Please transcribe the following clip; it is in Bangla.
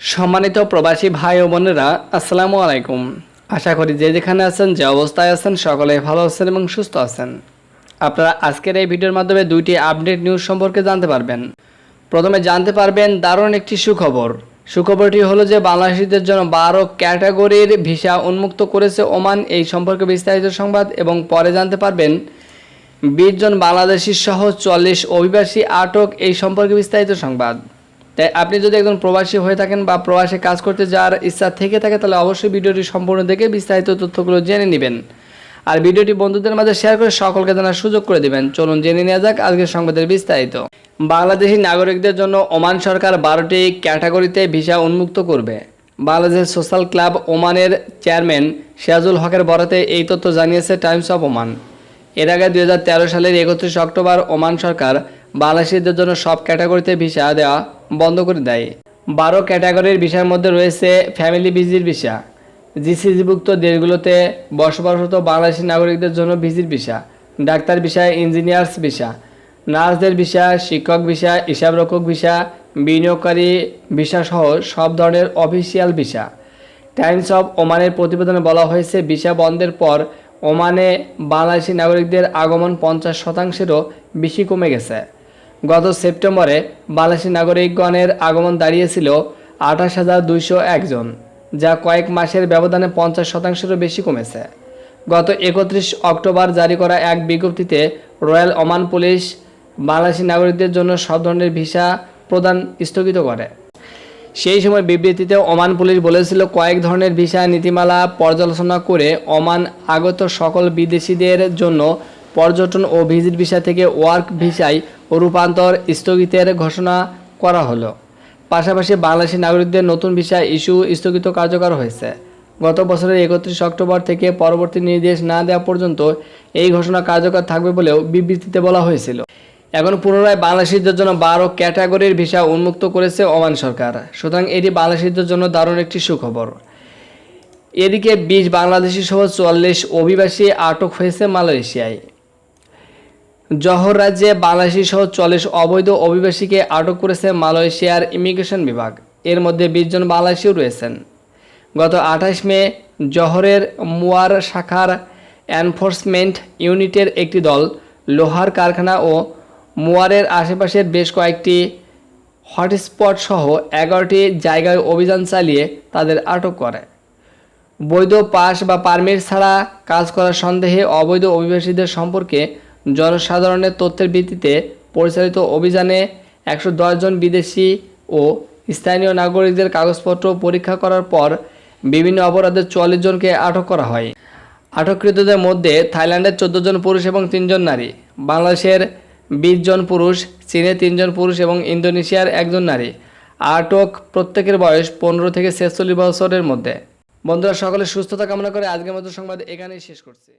সম্মানিত প্রবাসী ভাই ও বোনেরা, আসসালামু আলাইকুম। আশা করি যে যেখানে আছেন, যে অবস্থায় আছেন সকলে ভালো আছেন এবং সুস্থ আছেন। আপনারা আজকের এই ভিডিওর মাধ্যমে দুইটি আপডেট নিউজ সম্পর্কে জানতে পারবেন। প্রথমে জানতে পারবেন দারুণ একটি সুখবর। সুখবরটি হলো যে বাংলাদেশিদের জন্য বারো ক্যাটাগরির ভিসা উন্মুক্ত করেছে ওমান। এই সম্পর্কে বিস্তারিত সংবাদ এবং পরে জানতে পারবেন বিশ জন বাংলাদেশি সহ চল্লিশ অভিবাসী আটক। এই সম্পর্কে বিস্তারিত সংবাদ। তাই আপনি যদি একজন প্রবাসী হয়ে থাকেন বা প্রবাসে কাজ করতে যাওয়ার ইচ্ছা থেকে থাকে, তাহলে অবশ্যই ভিডিওটি সম্পূর্ণ দেখে বিস্তারিত তথ্যগুলো জেনে নেবেন। আর ভিডিওটি বন্ধুদের মাঝে শেয়ার করে সকলকে জানার সুযোগ করে দিবেন। চলুন জেনে নেওয়া যাক আজকের সংবাদের বিস্তারিত। বাংলাদেশি নাগরিকদের জন্য ওমান সরকার বারোটি ক্যাটাগরিতে ভিসা উন্মুক্ত করবে। বাংলাদেশ সোশ্যাল ক্লাব ওমানের চেয়ারম্যান সিরাজুল হকের বরাতে এই তথ্য জানিয়েছে টাইমস অফ ওমান। এর আগে দুই হাজার তেরো সালের একত্রিশ অক্টোবর ওমান সরকার বাংলাদেশিদের জন্য সব ক্যাটাগরিতে ভিসা দেওয়া বন্ধ করে দেয়। বারো ক্যাটাগরির ভিসার মধ্যে রয়েছে ফ্যামিলি ভিজির ভিসা। জিসিজিভুক্ত দেশগুলোতে বসবাসরত বাংলাদেশি নাগরিকদের জন্য ভিজির visa, doctor visa, engineers visa, নার্সদের ভিসা, শিক্ষক ভিসা, হিসাবরক্ষক ভিসা, বিনিয়োগকারী ভিসা সহ সব ধরনের অফিসিয়াল ভিসা। টাইমস অফ ওমানের প্রতিবেদনে বলা হয়েছে, ভিসা বন্ধের পর ওমানে বাংলাদেশি নাগরিকদের আগমন পঞ্চাশ শতাংশেরও বেশি কমে গেছে। গত সেপ্টেম্বরে বাংলাদেশি নাগরিকগণের আগমন দাঁড়িয়েছিল আঠাশ হাজার দুইশো একজন যা কয়েক মাসের ব্যবধানে পঞ্চাশ শতাংশেরও বেশি কমেছে। গত একত্রিশ অক্টোবর জারি করা এক বিজ্ঞপ্তিতে রয়্যাল ওমান পুলিশ বাংলাদেশি নাগরিকদের জন্য সব ধরনের ভিসা প্রদান স্থগিত করে। সেই সময় বিবৃতিতে ওমান পুলিশ বলেছিল, কয়েক ধরনের ভিসা নীতিমালা পর্যালোচনা করে ওমান আগত সকল বিদেশিদের জন্য পর্যটন ও ভিজিট ভিসা থেকে ওয়ার্ক ভিসায় রূপান্তর স্থগিতের ঘোষণা করা হলো। পাশাপাশি বাংলাদেশি নাগরিকদের নতুন ভিসা ইস্যু স্থগিত কার্যকর হয়েছে। গত বছরের একত্রিশ অক্টোবর থেকে পরবর্তী নির্দেশ না দেওয়া পর্যন্ত এই ঘোষণা কার্যকর থাকবে বলেও বিবৃতিতে বলা হয়েছিল। এখন পুনরায় বাংলাদেশিদের জন্য বারো ক্যাটাগরির ভিসা উন্মুক্ত করেছে ওমান সরকার। সুতরাং এটি বাংলাদেশিদের জন্য দারুণ একটি সুখবর। এদিকে বিশ বাংলাদেশি সহ চুয়াল্লিশ অভিবাসী আটক হয়েছে মালয়েশিয়ায়। জহর রাজ্যে বাংলাদেশি সহ চল্লিশ অবৈধ অভিবাসীকে আটক করেছে মালয়েশিয়ার ইমিগ্রেশন বিভাগ। এর মধ্যে বিশ জন বাংলাদেশিও রয়েছেন। গত আঠাশ মে জহরের মুয়ার শাখার এনফোর্সমেন্ট ইউনিটের একটি দল লোহার কারখানা ও মুয়ারের আশেপাশের বেশ কয়েকটি হটস্পট সহ এগারোটি জায়গায় অভিযান চালিয়ে তাদের আটক করে। বৈধ পাস বা পারমিট ছাড়া কাজ করার সন্দেহে অবৈধ অভিবাসীদের সম্পর্কে জনসাধারণের তথ্যের ভিত্তিতে পরিচালিত অভিযানে একশো দশ জন বিদেশি ও স্থানীয় নাগরিকদের কাগজপত্র পরীক্ষা করার পর বিভিন্ন অপরাধের চুয়াল্লিশ জনকে আটক করা হয়। আটককৃতদের মধ্যে থাইল্যান্ডের চোদ্দ জন পুরুষ এবং তিনজন নারী, বাংলাদেশের বিশ জন পুরুষ চীনের তিনজন পুরুষ এবং ইন্দোনেশিয়ার একজন নারী। আটক প্রত্যেকের বয়স পনেরো থেকে ছেচল্লিশ বছরের মধ্যে। বন্ধুরা, সকলে সুস্থতা কামনা করে আজকের মতো সংবাদ এখানেই শেষ করছি।